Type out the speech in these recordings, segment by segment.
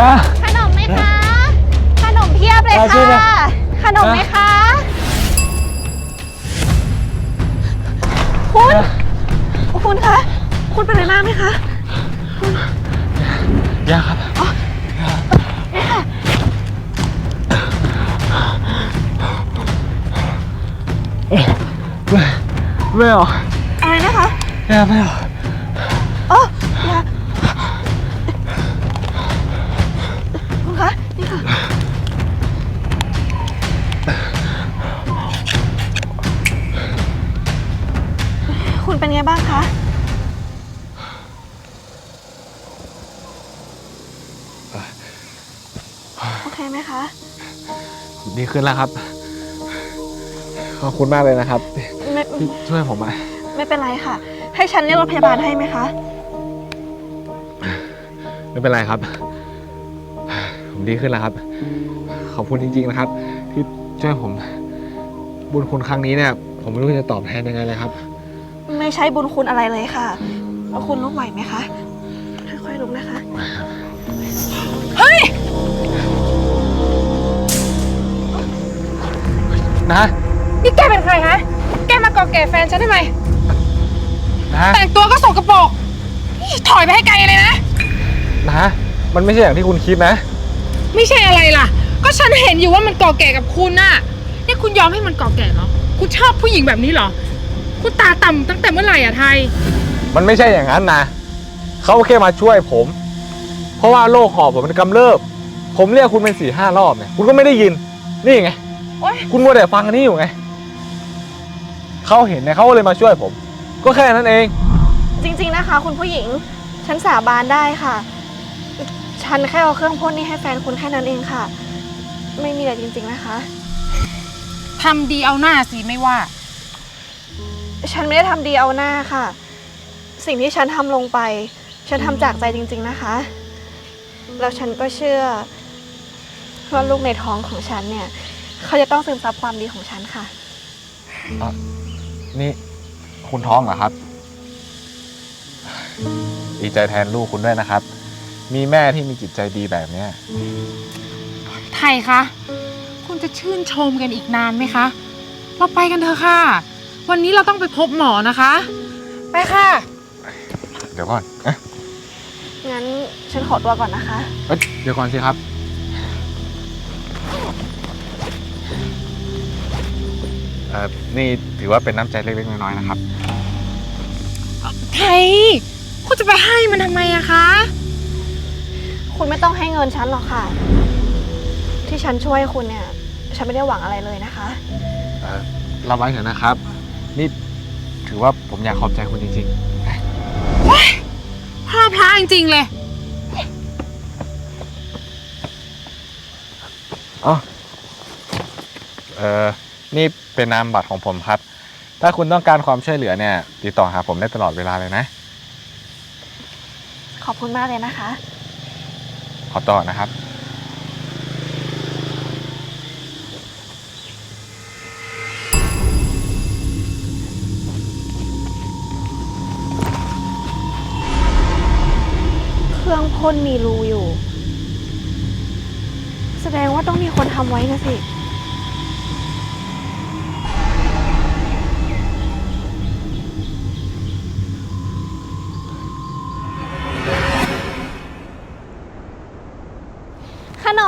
นะนะ ขนมไหมคะ ขนมเพียบเลยอะช่วยหน่ค่ะอยขนมไหมอะคะ คุณ คุณคะ คุณเป็นอะไรมากไหมคะยาครับ ไม่ไม่ออกอะไรนะคะยาไม่ออก ขึ้นแล้วครับ ขอบคุณมากเลยนะครับไม่ที่ช่วยผมมาไม่เป็นไรค่ะ ให้ฉันเรียกรถพยาบาลให้ไหมคะ ไม่เป็นไรครับ ผมดีขึ้นแล้วครับ ขอบคุณจริง ๆ นะครับ ที่ช่วยผม บุญคุณครั้งนี้เนี่ย ผมไม่รู้จะตอบแทนยังไงเลยครับ ไม่ใช่บุญคุณอะไรเลยค่ะแล้วคุณลุกไหวไหมคะ ค่อยๆลุกนะคะ นะ นี่แกเป็นใครฮะ แกมาก่อแก่แฟนฉันทำไม นะ แต่งตัวก็สกปรกนี่ถอยไปให้ไกลเลยนะ นะ มันไม่ใช่อย่างที่คุณคิดนะ ไม่ใช่อะไรล่ะ ก็ฉันเห็นอยู่ว่ามันก่อแก่กับคุณน่ะ นี่คุณยอมให้มันก่อแก่เหรอ คุณชอบผู้หญิงแบบนี้เหรอ คุณตาต่ำตั้งแต่เมื่อไหร่อะไทย มันไม่ใช่อย่างนั้นนะเขาแค่มาช่วยผม เพราะว่าโรคหอบผมมันกำเริบ ผมเรียกคุณเป็นสี่ห้ารอบเนี่ย คุณก็ไม่ได้ยิน นี่ไง โอ๊ยคุณมัวแต่ฟังอันนี้อยู่ไง เขาเห็นเนี่ยเขาก็เลยมาช่วยผม ก็แค่นั้นเอง จริงๆนะคะ คุณผู้หญิง ฉันสาบานได้ค่ะ ฉันแค่เอาเครื่องพ่นนี่ให้แฟนคุณแค่นั้นเองค่ะ ไม่มีอะไรจริง ๆนะคะ ทำดีเอาหน้าสิไม่ว่า ฉันไม่ได้ทำดีเอาหน้าค่ะ สิ่งที่ฉันทำลงไป ฉันทำจากใจจริง ๆนะคะ แล้วฉันก็เชื่อว่าลูกในท้องของฉันเนี่ย เขาจะต้องซึมซับความดีของฉันค่ะ นี่คุณท้องเหรอครับ ดีใจแทนลูกคุณด้วยนะครับ มีแม่ที่มีจิตใจดีแบบเนี้ยไทยคะ คุณจะชื่นชมกันอีกนานไหมคะ เราไปกันเถอะค่ะ วันนี้เราต้องไปพบหมอนะคะ ไปค่ะ เดี๋ยวก่อนเอ๊ะงั้นฉันขอตัวก่อนนะคะ เอ้ยเดี๋ยวก่อนสิครับ เอ่อนี่ถือว่าเป็นน้ำใจเล็กๆน้อยๆนะครับ ไทยคุณจะไปให้มันทำไมอะคะ คุณไม่ต้องให้เงินฉันหรอกค่ะ ที่ฉันช่วยคุณเนี่ย ฉันไม่ได้หวังอะไรเลยนะคะ เอ่อรับไว้เถอะนะครับ นี่ถือว่าผมอยากขอบใจคุณจริงพ่อพระจริงๆเลยๆอ๋อเอ่อ นี่เป็นนามบัตรของผมครับ ถ้าคุณต้องการความช่วยเหลือเนี่ย ติดต่อหาผมได้ตลอดเวลาเลยนะ ขอบคุณมากเลยนะคะ ขอต่อนะครับ เครื่องพ่นมีรูอยู่ แสดงว่าต้องมีคนทำไว้นะสิ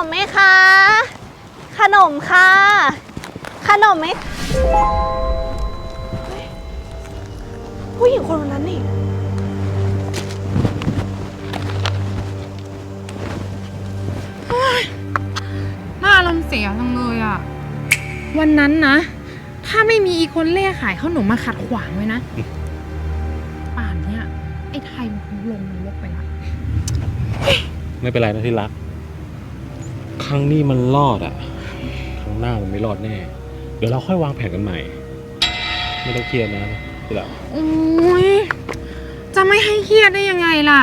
มไหมคะ ขนมค่ะ ขนมไหมเฮ้ยผู้หญิงคนนั้นนี่น่าอารมณ์เสียจังเลยอะวันนั้นนะ ถ้าไม่มีอีคนเล่ขายข้าวหนมมาขัดขวางไว้นะ ป่านเนี้ยไอ้ไทยมันคงลงนรกไปละ ไม่เป็นไรนะที่รัก ครั้งนี้มันรอดอะครั้งหน้ามันไม่รอดแน่ เดี๋ยวเราค่อยวางแผนกันใหม่ ไม่ต้องเครียดนะที่รักโอ้ยจะไม่ให้เครียดได้ยังไงล่ะ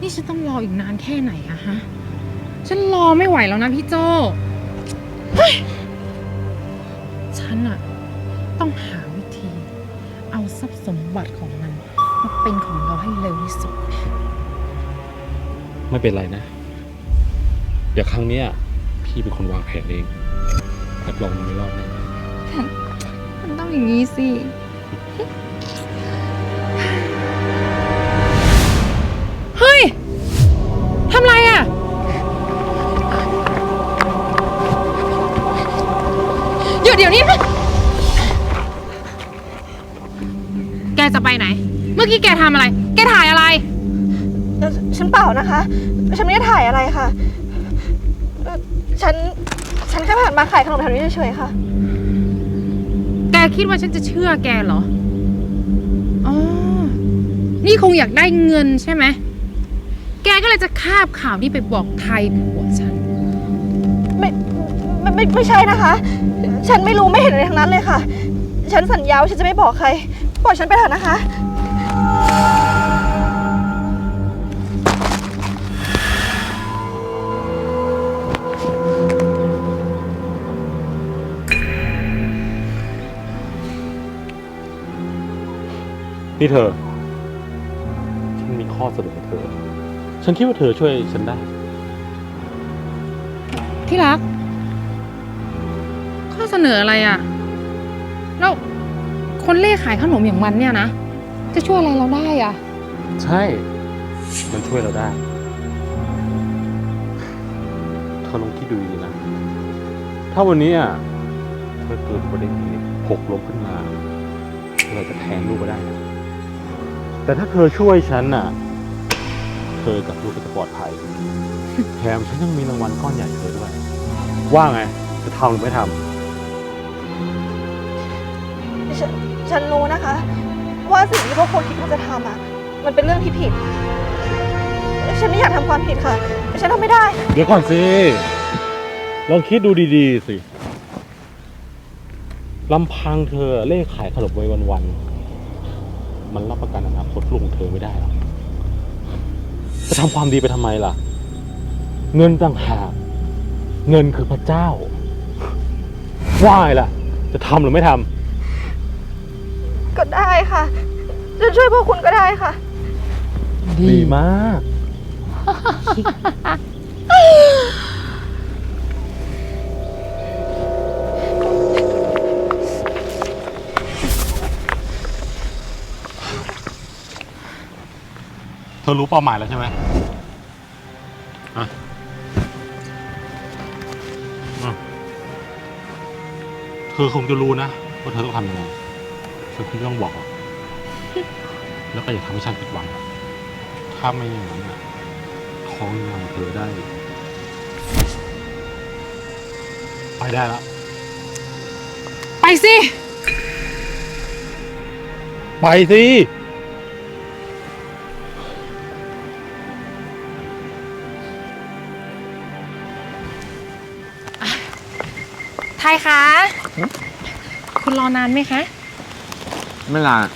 นี่ฉันต้องรออีกนานแค่ไหนอะฮะ ฉันรอไม่ไหวแล้วนะพี่โจเฮ้ยฉันอะต้องหาวิธี เอาทรัพย์สมบัติของมันมาเป็นของเราให้เร็วที่สุด ไม่เป็นไรนะ เดี๋ยวครั้งเนี้ยพี่เป็นคนวางแผนเองรับรองมันไม่รอดแน่มันต้องอย่างนี้สิ เฮ้ย ทำไรอะ หยุดเดี๋ยวนี้นะแกจะไปไหน เมื่อกี้แกทำอะไร แกถ่ายอะไรเอ่อฉันเปล่านะคะ ฉันไม่ได้ถ่ายอะไรค่ะเอ่อ ฉัน ฉันแค่ผ่านมาขายขนมแถวนี้เฉยๆค่ะ แกคิดว่าฉันจะเชื่อแกเหรอ อ๋อ นี่คงอยากได้เงินใช่ไหม แกก็เลยจะคาบข่าวนี้ไปบอกไทยผัวฉัน ไม่ไม่ไม่ไม่ใช่นะคะ ฉันไม่รู้ไม่เห็นอะไรทั้งนั้นเลยค่ะ ฉันสัญญาว่าฉันจะไม่บอกใคร ปล่อยฉันไปเถอะนะคะ นี่เธอ ฉันมีข้อเสนอเธอ ฉันคิดว่าเธอช่วยฉันได้ ที่รัก ข้อเสนออะไรอะ่ะ แล้วคนเล่ขายขนมอย่างมันเนี่ยนะ จะช่วยอะไรเราได้อะ ใช่ มันช่วยเราได้ เธอลองคิดดูดีๆนะ ถ้าวันนี้อะเธอเกิดอุบัติเหตุหกล้มขึ้นมาเธอจะแทงลูกก็ได้นะ แต่ถ้าเธอช่วยฉันน่ะ เธอกับลูกก็จะปลอดภัย แถมฉันยังมีรางวัลก้อนใหญ่ให้เธอด้วย ว่าไง จะทำหรือไม่ทำฉันฉันรู้นะคะ ว่าสิ่งที่พวกคุณคิดว่าจะทำอะ มันเป็นเรื่องที่ผิด ฉันไม่อยากทำความผิดค่ะ ฉันทำไม่ได้เดี๋ยวก่อนสิ ลองคิดดูดีๆสิ ลำพังเธอเล่ขายขนมไปวันๆ มันรับประกันอนาคตลูกของเธอไม่ได้หรอกจะทำความดีไปทำไมล่ะ เงินต่างหากเงินคือพระเจ้าว่าไงล่ะ จะทำหรือไม่ทำก็ได้ค่ะฉันช่วยพวกคุณก็ได้ค่ะดีมาก เธอรู้เป้าหมายแล้วใช่ไหมอะอะเธอคงจะรู้นะว่าเธอต้องทำยังไงเธอคงไม่ต้องบอกหรอกแล้วก็อย่าทำให้ฉันผิดหวัง ถ้าไม่อย่างนั้นอะท้องงานเธอได้ ไปได้แล้ว ไปสิ ไปสิ รอนานไหมคะ ไม่ลาน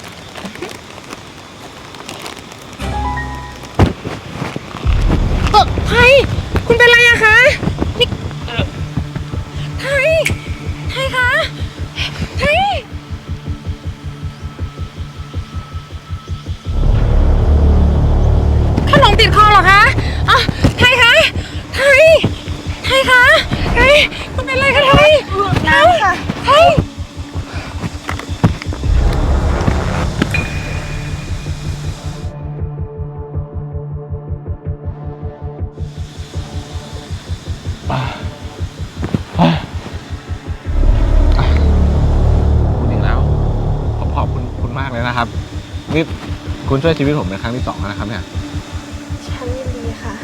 คุณช่วยชีวิตผมเป็นครั้งที่สองแล้วนะครับเนี่ย ฉันยินดีค่ะ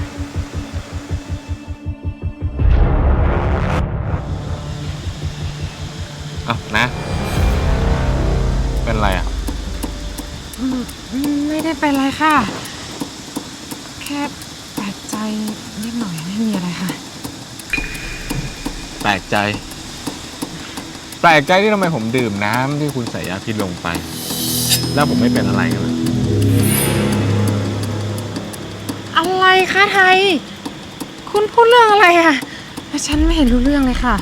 เอ้านะ เป็นไรอะ อืมไม่ได้เป็นไรค่ะ แค่แปลกใจนิดหน่อยไม่มีอะไรค่ะ แปลกใจ แปลกใจที่ทำไมผมดื่มน้ำที่คุณใส่ยาพิษลงไป แล้วผมไม่เป็นอะไรกันเลย คะไทย คุณพูดเรื่องอะไรอะแต่ฉันไม่เห็นรู้เรื่องเลยค่ะ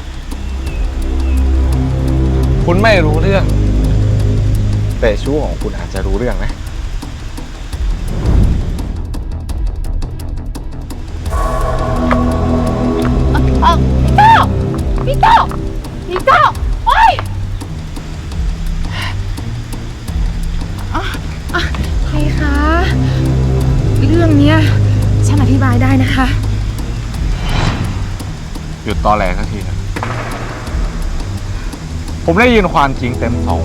คุณไม่รู้เรื่อง แต่ชู้ของคุณอาจจะรู้เรื่องนะ ตอแหลสักทีนะผมได้ยินความจริงเต็มสอง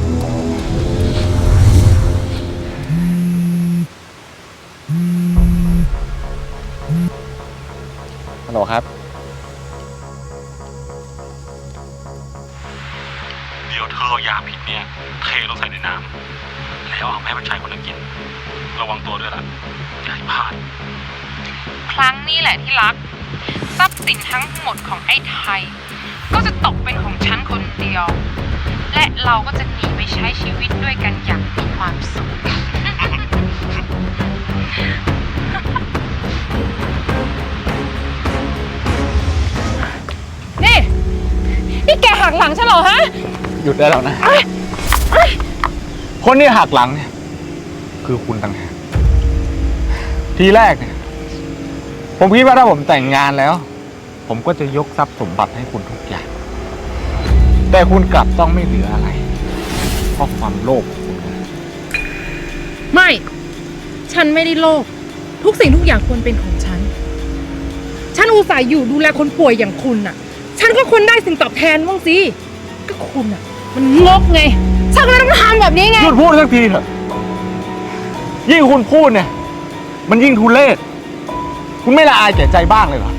ฮัลโหลครับ สินทั้งหมดของไอ้ไทย ก็จะตกเป็นของฉันคนเดียว และเราก็จะหนีไปใช้ชีวิตด้วยกันอย่างมีความสุข นี่ นี่แกหักหลังฉันเหรอฮะ หยุดได้แล้วนะ คนที่หักหลังเนี่ยคือคุณต่างหากทีแรกเนี่ยผมคิดว่าถ้าผมแต่งงานแล้ว ผมก็จะยกทรัพย์สมบัติให้คุณทุกอย่าง แต่คุณกลับต้องไม่เหลืออะไร เพราะความโลภของคุณนะไม่ ฉันไม่ได้โลภทุกสิ่งทุกอย่างควรเป็นของฉัน ฉันอุตส่าห์อยู่ดูแลคนป่วยอย่างคุณน่ะ ฉันก็ควรได้สิ่งตอบแทนบ้างสิ ก็คุณน่ะ มันงกไง ฉันก็เลยต้องทำแบบนี้ไง หยุดพูดสักทีเถอะ ยิ่งคุณพูดเนี่ย มันยิ่งทุเลศคุณไม่ละอายแก่ใจบ้างเลยเหรอฮะ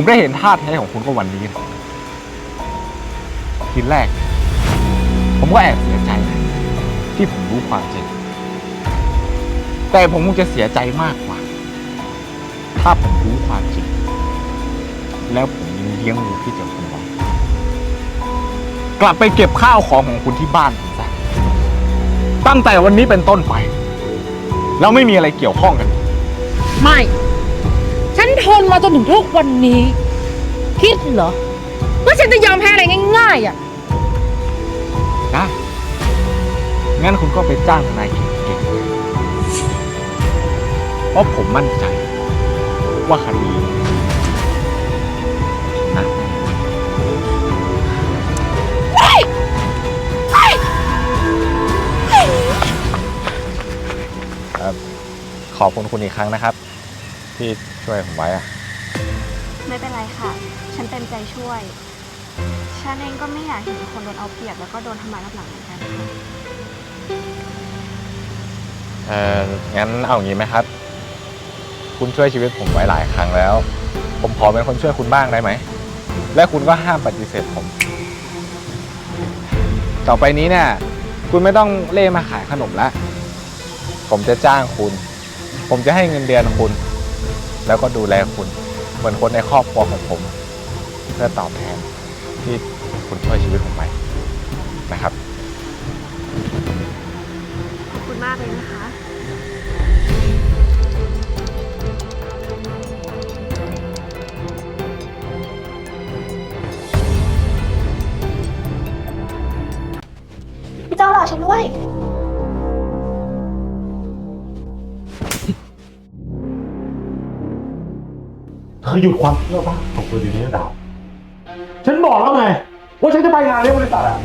ผมได้เห็นท่าแท้ของคุณก็วันนี้นะทีแรก ผมก็แอบเสียใจนะที่ผมรู้ความจริง แต่ผมคงจะเสียใจมากกว่า ถ้าผมรู้ความจริง แล้วผมยังเลี้ยงดูกพี่เจ้าคุณไว้กลับไปเก็บข้าวของของคุณที่บ้านซะตั้งแต่วันนี้เป็นต้นไปเราไม่มีอะไรเกี่ยวข้องกัน ไม่ ทนมาจนถึงทุกวันนี้ คิดเหรอ ว่าฉันจะยอมแพ้อะไรง่ายๆอะได้งั้นคุณก็ไปจ้างทนายเก่งๆเพราะผมมั่นใจ ว่าคดีนะเอ่อขอบคุณคุณอีกครั้งนะครับ ที่ ช่วยผมไว้อะไม่เป็นไรค่ะ ฉันเต็มใจช่วย ฉันเองก็ไม่อยากเห็นคนโดนเอาเปรียบแล้วก็โดนทำร้ายรับหลังเหมือนกันค่ะ เอองั้นเอาอย่างนี้ไหมครับ คุณช่วยชีวิตผมไว้หลายครั้งแล้ว ผมขอเป็นคนช่วยคุณบ้างได้ไหม และคุณก็ห้ามปฏิเสธผม ต่อไปนี้เนี่ย คุณไม่ต้องเล่มาขายขนมละ ผมจะจ้างคุณ ผมจะให้เงินเดือนคุณ แล้วก็ดูแลคุณ เหมือนคนในครอบครัวของผม เพื่อตอบแทนที่คุณช่วยชีวิตผมไว้นะครับ ขอบคุณมากเลยนะคะ พี่เจ้ารอฉันด้วย เธอหยุดความเชื่อบ้าของเธอดีนี้นะดาว ฉันบอกแล้วไง ว่าฉันจะไปงานเลี้ยงบริษัทอะ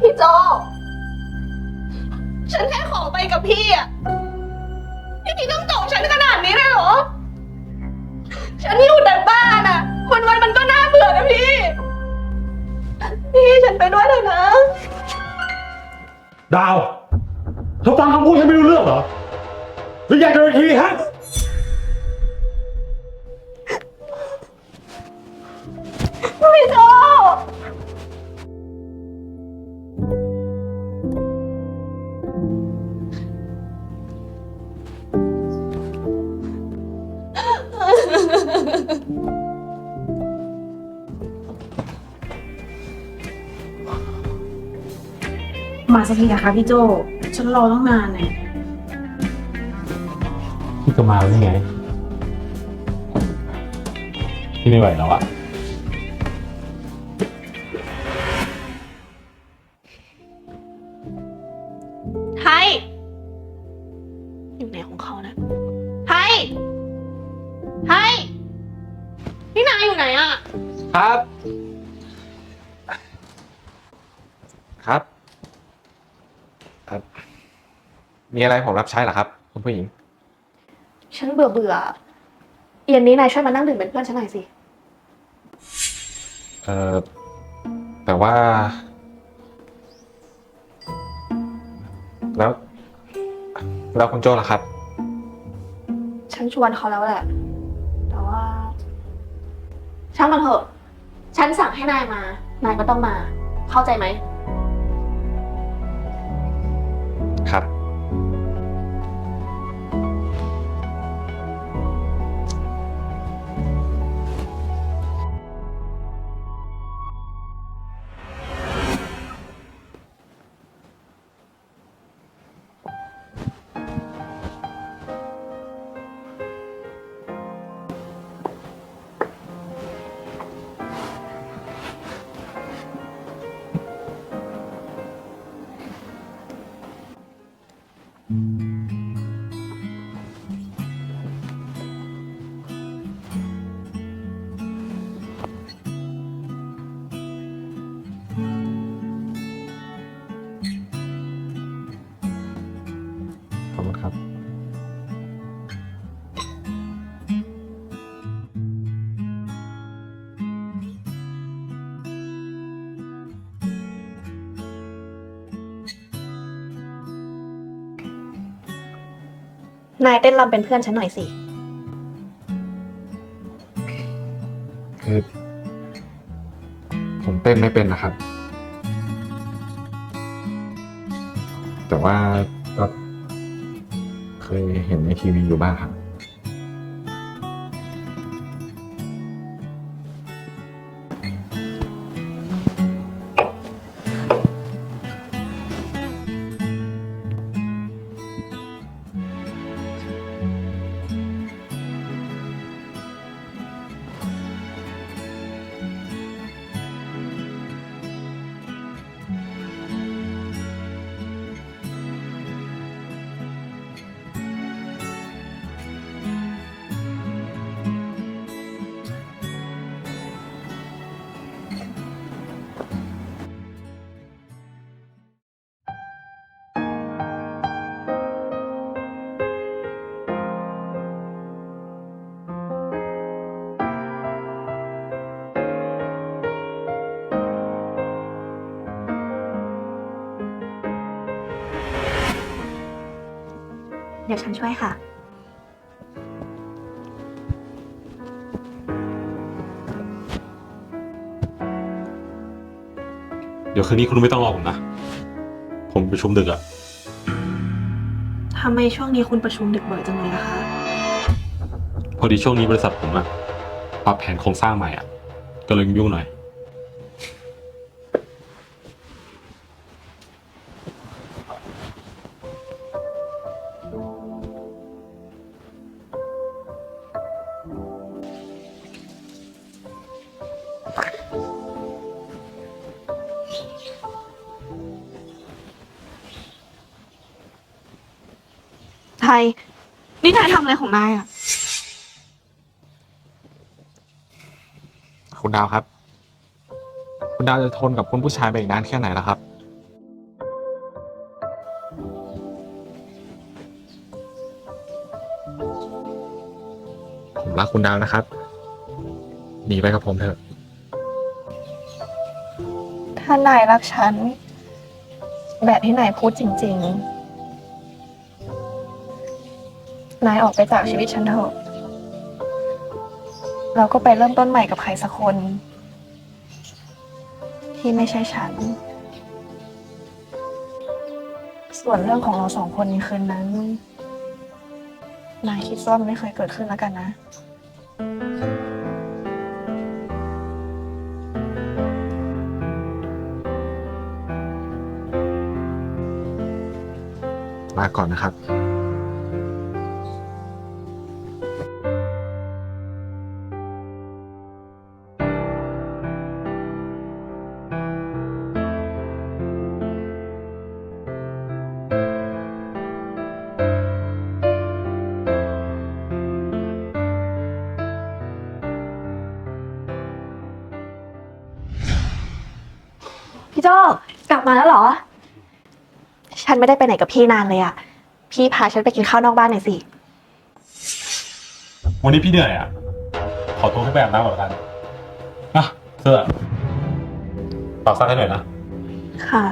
พี่โจ ฉันแค่ขอไปกับพี่อะพี่พี่ต้องตกฉันขนาดนี้เลยเหรอ ฉันอยู่แต่บ้านอะวันวันๆมันก็น่าเบื่อนะพี่ พี่ฉันไปด้วยเถอะนะ ดาวเธอฟังคำพูดฉันไม่รู้เรื่องเหรอหรืออยากจะทีฮะ พี่โจมาสักทีนะคะพี่โจฉันรอตั้งนานเนี่ยพี่ก็มาแล้วนี่ไง พี่ไม่ไหวแล้วอะ ครับครับ มีอะไรผมรับใช้เหรอครับ คุณผู้หญิง ฉันเบื่อเบื่อเย็นนี้นายช่วยมานั่งดื่มเป็นเพื่อนฉันหน่อยสิเออแต่ว่า แล้ว แล้วคุณโจ้ล่ะครับ ฉันชวนเขาแล้วแหละ แต่ว่า ช่างมันเถอะ ฉันสั่งให้นายมา นายก็ต้องมา เข้าใจไหม นายเต้นรำเป็นเพื่อนฉันหน่อยสิ คือ ผมเต้นไม่เป็นนะครับ แต่ว่าก็เคยเห็นในทีวีอยู่บ้างครับ ยวฉันช่วยค่ะ เดี๋ยวคืนนี้คุณไม่ต้องรอผมนะ ผมประชุมดึกอะทำไมช่วงนี้คุณประชุมดึกบ่อยจังเลยนะคะ พอดีช่วงนี้บริษัทผมอะปรับแผนโครงสร้างใหม่อะก็เลยยุ่งๆหน่อย ของนายอะ คุณดาวครับ คุณดาวจะทนกับคุณผู้ชายไปอีกนานแค่ไหนล่ะครับ ผมรักคุณดาวนะครับ หนีไปกับผมเถอะ ถ้านายรักฉัน แบบที่นายพูดจริง ๆ นายออกไปจากชีวิตฉันเถอะ เราก็ไปเริ่มต้นใหม่กับใครสักคน ที่ไม่ใช่ฉัน ส่วนเรื่องของเราสองคนในคืนนั้น นายคิดว่ามันไม่เคยเกิดขึ้นแล้วกันนะลาก่อนนะครับ ไม่ได้ไปไหนกับพี่นานเลยอะพี่พาฉันไปกินข้าวนอกบ้านหน่อยสิ วันนี้พี่เหนื่อยอะ ขอตัวขึ้นไปอาบน้ำก่อนละกันอะเสื้อฝากซักให้หน่อยนะ ค่ะ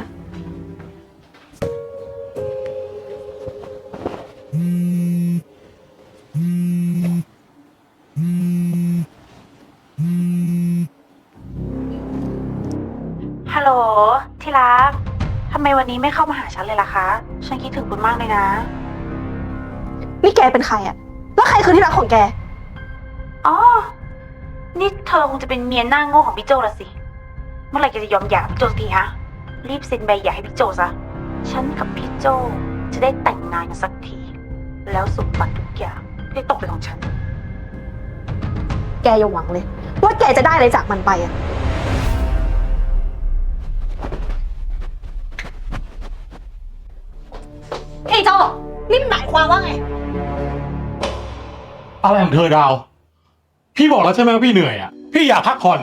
นนี้ไม่เข้ามาหาฉันเลยล่ะคะ ฉันคิดถึงคุณมากเลยนะ นี่แกเป็นใครอะแล้วใครคือที่รักของแก อ๋อ นี่เธอคงจะเป็นเมียหน้าโง่ของพี่โจละสิ เมื่อไหร่แกจะยอมหย่ากับพี่โจสักทีฮะ รีบเซ็นใบหย่าให้พี่โจซะ ฉันกับพี่โจจะได้แต่งงานกันสักที แล้วสมบัติทุกอย่างก็จะตกเป็นของฉัน แกอย่าหวังเลย ว่าแกจะได้อะไรจากมันไปอะ ความว่าไง อะไรของเธอดาว พี่บอกแล้วใช่ไหมว่าพี่เหนื่อยอะ พี่อยากพักผ่อน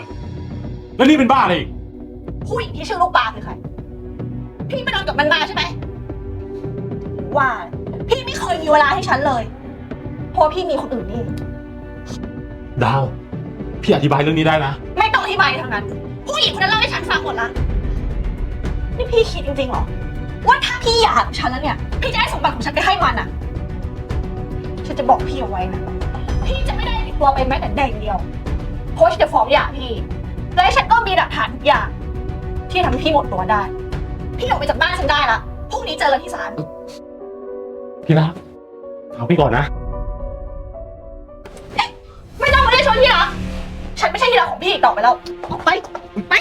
แล้วนี่เป็นบ้าอะไรอีกผู้หญิงที่ชื่อลูกปลาคือใคร พี่ไปนอนกับมันมาใช่ไหม ว่า พี่ไม่เคยมีเวลาให้ฉันเลย เพราะว่าพี่มีคนอื่นนี่ ดาว พี่อธิบายเรื่องนี้ได้นะ ไม่ต้องอธิบายทั้งนั้น ผู้หญิงคนนั้นเล่าให้ฉันฟังหมดละ นี่พี่คิดจริงๆเหรอ ว่าถ้าพี่หย่ากับฉันแล้วเนี่ย พี่จะได้สมบัติของฉันไปให้มันอะ ฉันจะบอกพี่เอาไว้นะ พี่จะไม่ได้ติดตัวไปแม้แต่แดงเดียว เพราะว่าฉันจะฟ้องหย่าพี่ และฉันก็มีหลักฐานทุกอย่าง ที่ทำให้พี่หมดตัวได้ พี่ออกไปจากบ้านฉันได้ละ พรุ่งนี้เจอกันที่ศาล พี่รักเอาพี่ก่อนนะ ไม่ต้องมาเรียกฉันที่รักฉันไม่ใช่ที่รักของพี่อีกต่อไปแล้ว ออกไป ไป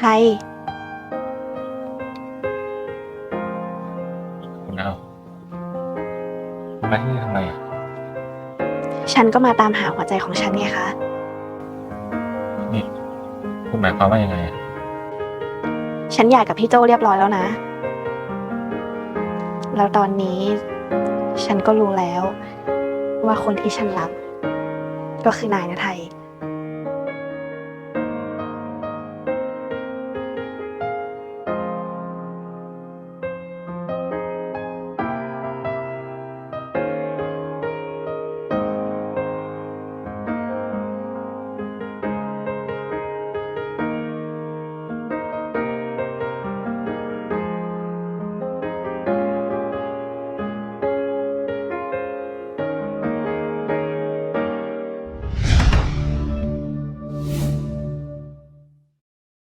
ไทยคุณดาวมาที่นี่ทำไมอะฉันก็มาตามหาหัวใจของฉันไงคะ นี่คุณหมายความว่ายังไงอะฉันหย่ากับพี่โจเรียบร้อยแล้วนะ แล้วตอนนี้ ฉันก็รู้แล้ว ว่าคนที่ฉันรักก็คือนายนะไทย